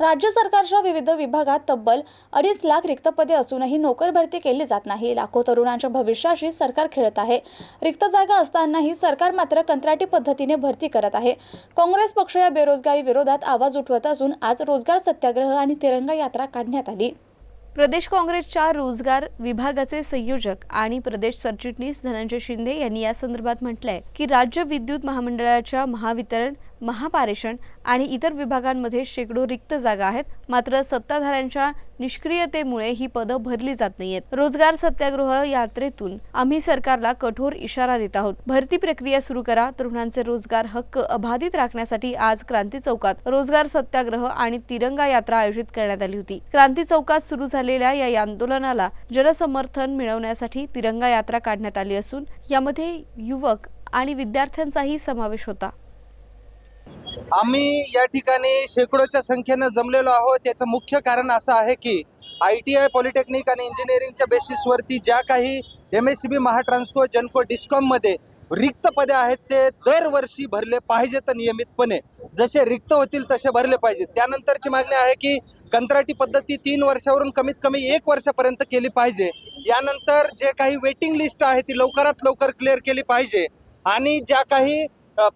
राज्य सरकारच्या विविध विभागात तब्बल अडीच लाख रिक्त पदे असूनही नोकर भरती केली जात नाही. लाखो तरुणांच्या भविष्याशी सरकार खेळत आहे. रिक्त जागा असतानाही सरकार मात्र कंत्राटी पद्धतीने भरती करत आहे. काँग्रेस पक्ष या बेरोजगारी विरोधात आवाज उठवत असून आज रोजगार सत्याग्रह आणि तिरंगा यात्रा काढण्यात आली. प्रदेश काँग्रेसच्या रोजगार विभागाचे संयोजक आणि प्रदेश सरचिटणीस धनंजय शिंदे यांनी या संदर्भात म्हटलंय की राज्य विद्युत महामंडळाच्या महावितरण महापारेषण आणि इतर विभागांमध्ये शेकडो रिक्त जागा आहेत. मात्र सत्ताधाऱ्यांच्या निष्क्रियतेमुळे ही पदं भरली जात नाहीयेत. रोजगार सत्याग्रह यात्रेतून आम्ही सरकारला कठोर इशारा देत आहोत. भरती प्रक्रिया सुरू करा. तरुणांचे रोजगार हक्क अबाधित राखण्यासाठी आज क्रांती चौकात रोजगार सत्याग्रह आणि तिरंगा यात्रा आयोजित करण्यात आली होती. क्रांती चौकात सुरू झालेल्या या आंदोलनाला जनसमर्थन मिळवण्यासाठी तिरंगा यात्रा काढण्यात आली असून यामध्ये युवक आणि विद्यार्थ्यांचाही समावेश होता. आम्ही या ठिकाणी शेकडोच्या संख्येनं जमलेलो आहोत. याचं मुख्य कारण असं आहे की आय टी आय पॉलिटेक्निक आणि इंजिनिअरिंगच्या बेसिसवरती ज्या काही M S C B Mahatransco जनको डिस्कॉममध्ये रिक्त पदे आहेत ते दरवर्षी भरले पाहिजेत नियमितपणे. जसे रिक्त होतील तसे भरले पाहिजेत. त्यानंतरची मागणी आहे की कंत्राटी पद्धती तीन वर्षावरून कमीत कमी एक वर्षापर्यंत केली पाहिजे. यानंतर जे काही वेटिंग लिस्ट आहे ती लवकरात लवकर क्लिअर केली पाहिजे. आणि ज्या काही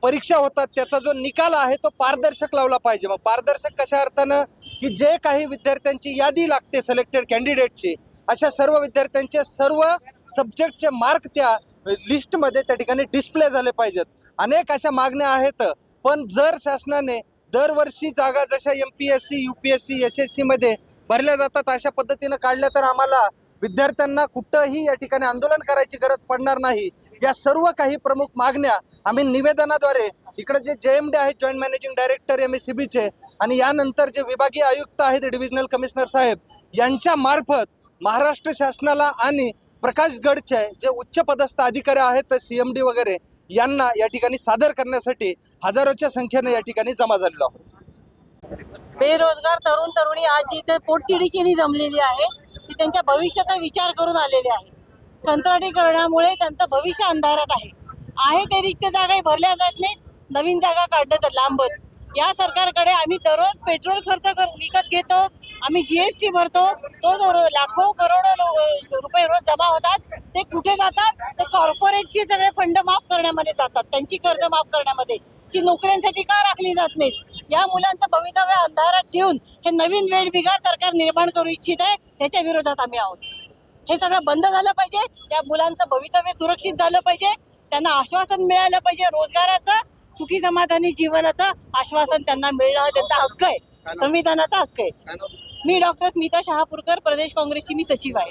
परीक्षा होतात त्याचा जो निकाल आहे तो पारदर्शक लावला पाहिजे. मग पारदर्शक कशा अर्थानं की जे काही विद्यार्थ्यांची यादी लागते सिलेक्टेड कॅन्डिडेटची अशा सर्व विद्यार्थ्यांचे सर्व सब्जेक्टचे मार्क त्या लिस्टमध्ये त्या ठिकाणी डिस्प्ले झाले पाहिजेत. अनेक अशा मागण्या आहेत पण जर शासनाने दरवर्षी जागा जशा M P S C U P S C S S सीमध्ये भरल्या जातात अशा पद्धतीनं काढल्या तर आम्हाला विद्यार्थ्यांना कुठंही या ठिकाणी आंदोलन करायची गरज पडणार नाही. या सर्व काही प्रमुख मागण्या आम्ही निवेदनाद्वारे इकडे जे जे एम डी आहेत joint managing director M S C बीचे आणि यानंतर जे विभागीय आयुक्त आहेत डिव्हिजनल कमिशनर साहेब यांच्या मार्फत महाराष्ट्र शासनाला आणि प्रकाशगडचे जे उच्च पदस्थ अधिकारी आहेत सी एम डी वगैरे यांना या ठिकाणी सादर करण्यासाठी हजारोच्या संख्येने या ठिकाणी जमा झालेलो आहोत. बेरोजगार तरुण तरुणी आज इथे इथे पोटतिडकीने जमलेली आहे. ती त्यांच्या भविष्याचा विचार करून आलेले आहे. कंत्राटीकरणामुळे त्यांचं भविष्य अंधारात आहे. आहे ते रिक्त जागाही भरल्या जात नाहीत नवीन जागा काढणं तर लांबच. या सरकारकडे आम्ही दररोज पेट्रोल खर्च कर विकत घेतो आम्ही जीएसटी भरतो तो जो लाखो करोडो लो- रुपये रोज जमा होतात. ते कुठे जातात? तर कॉर्पोरेटचे सगळे फंड माफ करण्यामध्ये जातात त्यांची कर्ज माफ करण्यामध्ये ती नोकऱ्यांसाठी का राखली जात नाहीत? या मुलांचं भवितव्य अंधारात ठेवून हे नवीन वेळ बिगार सरकार निर्माण करू इच्छित आहे ह्याच्या विरोधात आम्ही आहोत. हे सगळं बंद झालं पाहिजे या मुलांचं भवितव्य सुरक्षित झालं पाहिजे त्यांना आश्वासन मिळालं पाहिजे रोजगाराचं सुखी समाधानी जीवनाचं आश्वासन त्यांना मिळणं हा त्यांचा हक्क आहे संविधानाचा हक्क आहे. मी डॉक्टर स्मिता शहापूरकर प्रदेश काँग्रेसची मी सचिव आहे.